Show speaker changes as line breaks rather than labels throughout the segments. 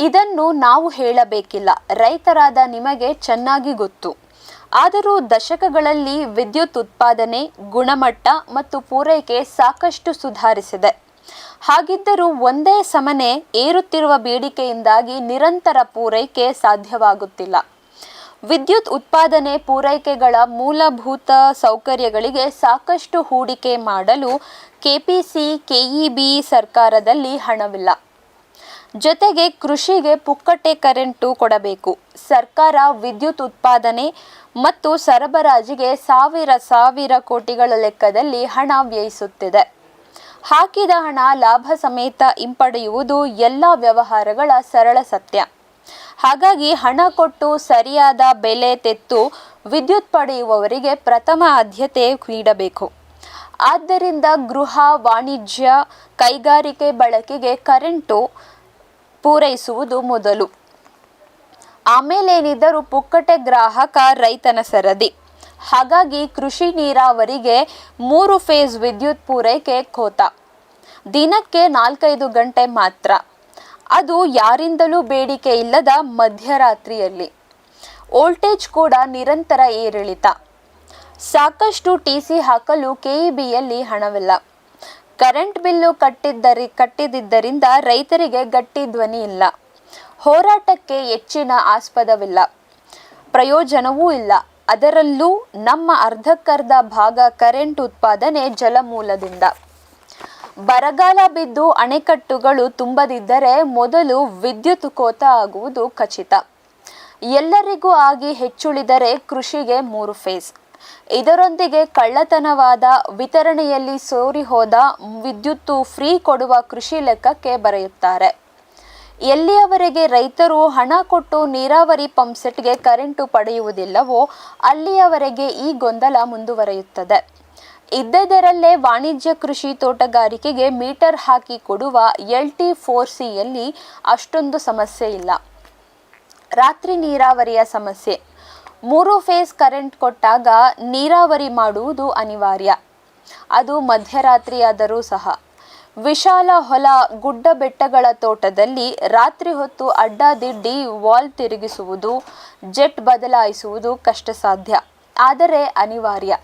ಇದನ್ನು ನಾವು ಹೇಳಬೇಕಿಲ್ಲ. ರೈತರಾದ ನಿಮಗೆ ಚೆನ್ನಾಗಿ ಗೊತ್ತು. ಆದರೂ ದಶಕಗಳಲ್ಲಿ ವಿದ್ಯುತ್ ಉತ್ಪಾದನೆ, ಗುಣಮಟ್ಟ ಮತ್ತು ಪೂರೈಕೆ ಸಾಕಷ್ಟು ಸುಧಾರಿಸಿದೆ. ಹಾಗಿದ್ದರೂ ಒಂದೇ ಸಮನೆ ಏರುತ್ತಿರುವ ಬೇಡಿಕೆಯಿಂದಾಗಿ ನಿರಂತರ ಪೂರೈಕೆ ಸಾಧ್ಯವಾಗುತ್ತಿಲ್ಲ. ವಿದ್ಯುತ್ ಉತ್ಪಾದನೆ ಪೂರೈಕೆಗಳ ಮೂಲಭೂತ ಸೌಕರ್ಯಗಳಿಗೆ ಸಾಕಷ್ಟು ಹೂಡಿಕೆ ಮಾಡಲು ಕೆಪಿಸಿ, ಕೆಇಬಿ ಸರ್ಕಾರದಲ್ಲಿ ಹಣವಿಲ್ಲ. ಜೊತೆಗೆ ಕೃಷಿಗೆ ಪುಕ್ಕಟೆ ಕರೆಂಟು ಕೊಡಬೇಕು. ಸರ್ಕಾರ ವಿದ್ಯುತ್ ಉತ್ಪಾದನೆ ಮತ್ತು ಸರಬರಾಜಿಗೆ ಸಾವಿರ ಸಾವಿರ ಕೋಟಿಗಳ ಲೆಕ್ಕದಲ್ಲಿ ಹಣ ವ್ಯಯಿಸುತ್ತಿದೆ. ಹಾಕಿದ ಹಣ ಲಾಭ ಸಮೇತ ಹಿಂಪಡೆಯುವುದು ಎಲ್ಲ ವ್ಯವಹಾರಗಳ ಸರಳ ಸತ್ಯ. ಹಾಗಾಗಿ ಹಣ ಕೊಟ್ಟು ಸರಿಯಾದ ಬೆಲೆ ತೆತ್ತು ವಿದ್ಯುತ್ ಪಡೆಯುವವರಿಗೆ ಪ್ರಥಮ ಆದ್ಯತೆ ನೀಡಬೇಕು. ಆದ್ದರಿಂದ ಗೃಹ ವಾಣಿಜ್ಯ ಕೈಗಾರಿಕೆ ಬಳಕೆಗೆ ಕರೆಂಟು ಪೂರೈಸುವುದು ಮೊದಲು. ಆಮೇಲೇನಿದ್ದರೂ ಪುಕ್ಕಟೆ ಗ್ರಾಹಕ ರೈತನ ಸರದಿ. ಹಾಗಾಗಿ ಕೃಷಿ ನೀರಾವರಿಗೆ ಮೂರು ಫೇಸ್ ವಿದ್ಯುತ್ ಪೂರೈಕೆ ಕೋತ. ದಿನಕ್ಕೆ ನಾಲ್ಕೈದು ಗಂಟೆ ಮಾತ್ರ. ಅದು ಯಾರಿಂದಲೂ ಬೇಡಿಕೆ ಇಲ್ಲದ ಮಧ್ಯರಾತ್ರಿಯಲ್ಲಿ. ವೋಲ್ಟೇಜ್ ಕೂಡ ನಿರಂತರ ಏರಿಳಿತ. ಸಾಕಷ್ಟು ಟಿ ಸಿ ಹಾಕಲು ಕೆಇಬಿಯಲ್ಲಿ ಹಣವಿಲ್ಲ. ಕರೆಂಟ್ ಬಿಲ್ಲು ಕಟ್ಟಿದ್ದರಿ ಕಟ್ಟಿದ್ದರಿಂದ ರೈತರಿಗೆ ಗಟ್ಟಿ ಧ್ವನಿ ಇಲ್ಲ. ಹೋರಾಟಕ್ಕೆ ಹೆಚ್ಚಿನ ಆಸ್ಪದವಿಲ್ಲ. ಪ್ರಯೋಜನವೂ ಇಲ್ಲ. ಅದರಲ್ಲೂ ನಮ್ಮ ಅರ್ಧಕ್ಕರ್ಧ ಭಾಗ ಕರೆಂಟ್ ಉತ್ಪಾದನೆ ಜಲಮೂಲದಿಂದ. ಬರಗಾಲ ಬಿದ್ದು ಅಣೆಕಟ್ಟುಗಳು ತುಂಬದಿದ್ದರೆ ಮೊದಲು ವಿದ್ಯುತ್ ಕೋತ ಆಗುವುದು ಖಚಿತ. ಎಲ್ಲರಿಗೂ ಆಗಿ ಹೆಚ್ಚುಳಿದರೆ ಕೃಷಿಗೆ ಮೂರು ಫೇಸ್. ಇದರೊಂದಿಗೆ ಕಳ್ಳತನವಾದ ವಿತರಣೆಯಲ್ಲಿ ಸೋರಿ ಹೋದ ವಿದ್ಯುತ್ತು ಫ್ರೀ ಕೊಡುವ ಕೃಷಿ ಲೆಕ್ಕಕ್ಕೆ ಬರೆಯುತ್ತಾರೆ. ಎಲ್ಲಿಯವರೆಗೆ ರೈತರು ಹಣ ಕೊಟ್ಟು ನೀರಾವರಿ ಪಂಪ್ಸೆಟ್ಗೆ ಕರೆಂಟು ಪಡೆಯುವುದಿಲ್ಲವೋ ಅಲ್ಲಿಯವರೆಗೆ ಈ ಗೊಂದಲ ಮುಂದುವರಿಯುತ್ತದೆ. ಇದ್ದದರಲ್ಲೇ ವಾಣಿಜ್ಯ ಕೃಷಿ ತೋಟಗಾರಿಕೆಗೆ ಮೀಟರ್ ಹಾಕಿ ಕೊಡುವ ಎಲ್ ಟಿ ಫೋರ್ ಸಿಯಲ್ಲಿ ಅಷ್ಟೊಂದು ಸಮಸ್ಯೆ ಇಲ್ಲ. ರಾತ್ರಿ ನೀರಾವರಿಯ ಸಮಸ್ಯೆ. ಮೂರು ಫೇಸ್ ಕರೆಂಟ್ ಕೊಟ್ಟಾಗ ನೀರಾವರಿ ಮಾಡುವುದು ಅನಿವಾರ್ಯ. ಅದು ಮಧ್ಯರಾತ್ರಿಯಾದರೂ ಸಹ. ವಿಶಾಲ ಹೊಲ ಗುಡ್ಡ ಬೆಟ್ಟಗಳ ತೋಟದಲ್ಲಿ ರಾತ್ರಿ ಹೊತ್ತು ಅಡ್ಡಾದಿಡ್ಡಿ ವಾಲ್ ತಿರುಗಿಸುವುದು, ಜೆಟ್ ಬದಲಾಯಿಸುವುದು ಕಷ್ಟ ಸಾಧ್ಯ ಆದರೆ ಅನಿವಾರ್ಯ.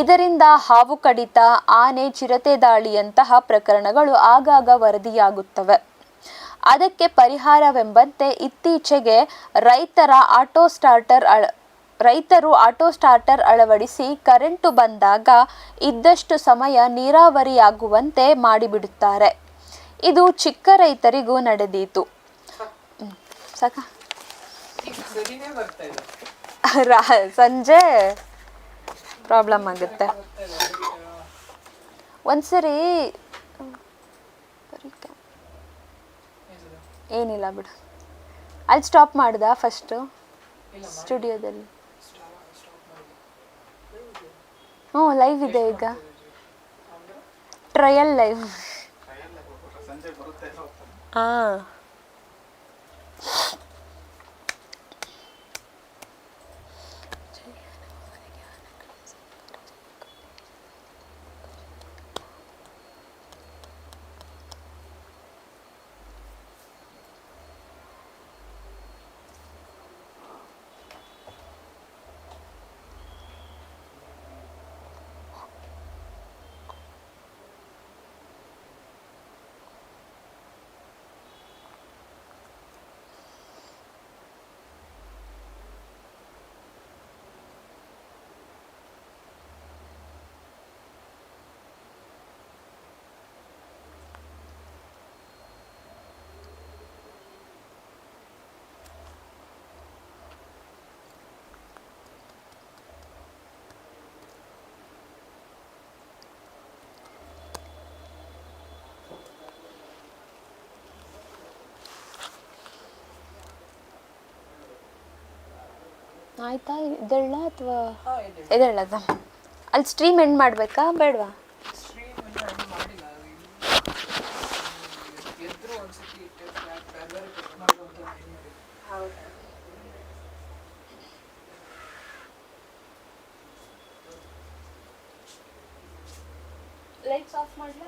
ಇದರಿಂದ ಹಾವು ಕಡಿತ ಆನೆ ಚಿರತೆ ದಾಳಿಯಂತಹ ಪ್ರಕರಣಗಳು ಆಗಾಗ ವರದಿಯಾಗುತ್ತವೆ. ಅದಕ್ಕೆ ಪರಿಹಾರವೆಂಬಂತೆ ಇತ್ತೀಚೆಗೆ ರೈತರ ಆಟೋ ಸ್ಟಾರ್ಟರ್ ಅಳ ರೈತರು ಆಟೋ ಸ್ಟಾರ್ಟರ್ ಅಳವಡಿಸಿ ಕರೆಂಟು ಬಂದಾಗ ಇದ್ದಷ್ಟು ಸಮಯ ನೀರಾವರಿಯಾಗುವಂತೆ ಮಾಡಿಬಿಡುತ್ತಾರೆ. ಇದು ಚಿಕ್ಕ ರೈತರಿಗೂ ನಡೆದೀತು. ಸಾಕ? ಸಂಜೆ ಪ್ರಾಬ್ಲಮ್ ಆಗುತ್ತೆ. ಒಂದ್ಸರಿ ಏನಿಲ್ಲ ಬಿಡು. ಅಲ್ಲಿ ಸ್ಟಾಪ್ ಮಾಡ್ದ ಫಸ್ಟು ಸ್ಟುಡಿಯೋದಲ್ಲಿ ಹ್ಞೂ ಲೈವ್ ಇದೆ ಈಗ. ಟ್ರಯಲ್ ಲೈವ್ ಹಾಂ ಆಯ್ತಾ? ಇದೆಲ್ಲ ಅಥವಾ? ಇದೆಲ್ಲ ಅಲ್ಲಿ ಸ್ಟ್ರೀಮ್ ಎಂಡ್ ಮಾಡಬೇಕಾ ಬೇಡವಾ? ಲೈಟ್ಸ್ ಆಫ್ ಮಾಡಲಾ